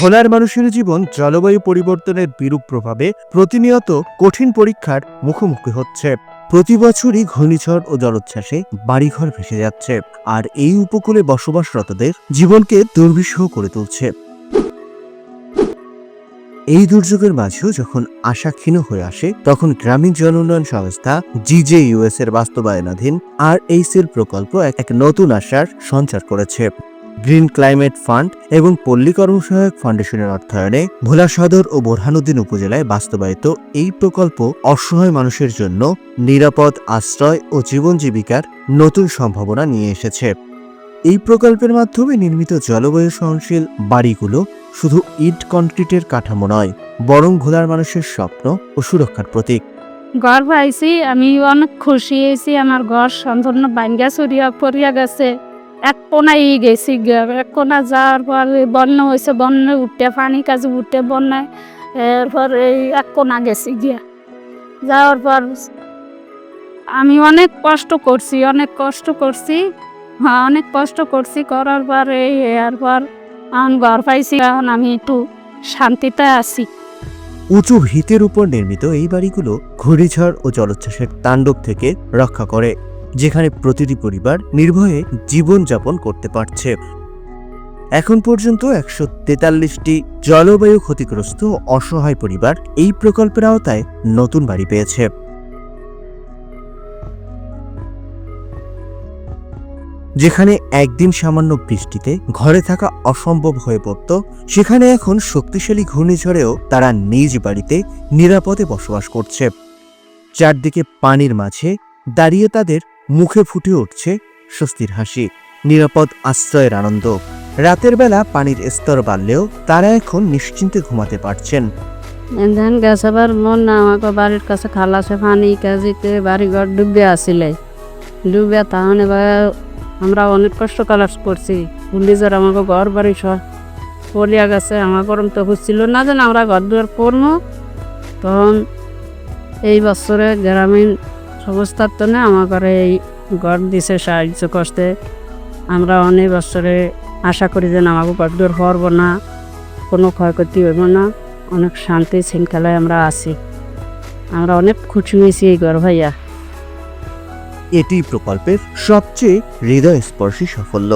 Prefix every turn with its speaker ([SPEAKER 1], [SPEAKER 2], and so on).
[SPEAKER 1] ভোলার মানুষের জীবন জলবায়ু পরিবর্তনের বিরূপ প্রভাবে প্রতিনিয়ত কঠিন পরীক্ষার মুখোমুখি হচ্ছে। প্রতি বছরই ঘূর্ণিঝড় ও জলোচ্ছ্বাসে বাড়িঘর ভেসে যাচ্ছে, আর এই উপকূলে বসবাসরতদের জীবনকে দুর্বিষহ করে তুলছে। এই দুর্যোগের মাঝেও যখন আশা ক্ষীণ হয়ে আসে, তখন গ্রামীণ জন উন্নয়ন সংস্থা জিজে ইউএস এর বাস্তবায়নাধীন আর এইচ এর প্রকল্প এক নতুন আশার সঞ্চার করেছে। গ্রিন ক্লাইমেট ফান্ড এবং পল্লী কর্মসহায়ক ফাউন্ডেশনের অর্থায়নে ভোলা সদর ও বোরহানুদ্দিন উপজেলায় বাস্তবায়িত এই প্রকল্প অসহায় মানুষের জন্য নিরাপদ আশ্রয় ও জীবন জীবিকার নতুন সম্ভাবনা নিয়ে এসেছে। এই প্রকল্পের মাধ্যমে নির্মিত জলবায়ু সহনশীল বাড়িগুলো শুধু ইট কনক্রিটের কাঠামো নয়, বরং ভোলার মানুষের স্বপ্ন ও সুরক্ষার প্রতীক।
[SPEAKER 2] ঘর পাইছি আমি অনেক খুশি হয়েছি, আমার ঘর সম্পূর্ণ বাঙ্গা চুরিয়া পড়িয়া গেছে। এক কোনায় গেছি এক কোনা যাওয়ার পর বন্যা হয়েছে বন্যা উঠতে পানি কাজে উঠতে বন্যায় এরপর এই এক কোনা গেছি গিয়া। যাওয়ার পর আমি অনেক কষ্ট করছি, অনেক কষ্ট করছি হ্যাঁ অনেক কষ্ট করছি, করার পর এই এরপর এখন ঘর পাইছি, এখন আমি একটু শান্তিতে আছি।
[SPEAKER 1] উঁচু ভিতের উপর নির্মিত এই বাড়িগুলো ঘূর্ণিঝড় ও জলোচ্ছ্বাসের তাণ্ডব থেকে রক্ষা করে। যেখানে প্রতিটি পরিবার নির্ভয়ে জীবনযাপন করতে পারছে। এখন পর্যন্ত একশো তেতাল্লিশটি জলবায়ু ক্ষতিগ্রস্ত অসহায় পরিবার এই প্রকল্পের আওতায় নতুন বাড়ি পেয়েছে। যেখানে একদিন সামান্য বৃষ্টিতে ঘরে থাকা অসম্ভব হয়ে পড়ত, সেখানে এখন শক্তিশালী ঘূর্ণিঝড়েও তারা নিজ বাড়িতে নিরাপদে বসবাস করছে। চারদিকে পানির মাঝে দাঁড়িয়ে তাদের মুখে ফুটে উঠছে স্বস্তির হাসি, নিরাপদ আশ্রয়ের আনন্দ। রাতের বেলা পানির স্তর বাড়লেও তারা এখন নিশ্চিন্তে ঘুমাতে পারছেন।
[SPEAKER 2] ধান গাছ আবার মন না, আমাকে বাড়ির কাছে খালাসে পানি কাজিতে বাড়ি ঘর ডুবে আসিলে। ডুবে তাহলে আমরা অনেক কষ্ট কালাস করছি। পুলিশের আমাকে ঘর বাড়ি সব পলিয়া গেছে আমার গরম তো হচ্ছিল না যেন আমরা ঘর দুয়ার পড়ব তখন এই বছরে গ্রামীণ সংস্থার তো না, আমার এই ঘর দিছে, সাহায্য করতে আমরা অনেক বছরে আশা করি যে আমাকে ঘর দুয়ার পড়ব না, কোনো ক্ষয়ক্ষতি হইব না। অনেক শান্তি, শৃঙ্খলায় আমরা আছি। আমরা অনেক খুশি হয়েছি এই ঘর ভাইয়া।
[SPEAKER 1] এটি প্রকল্পের সবচেয়ে হৃদয়স্পর্শী সাফল্য।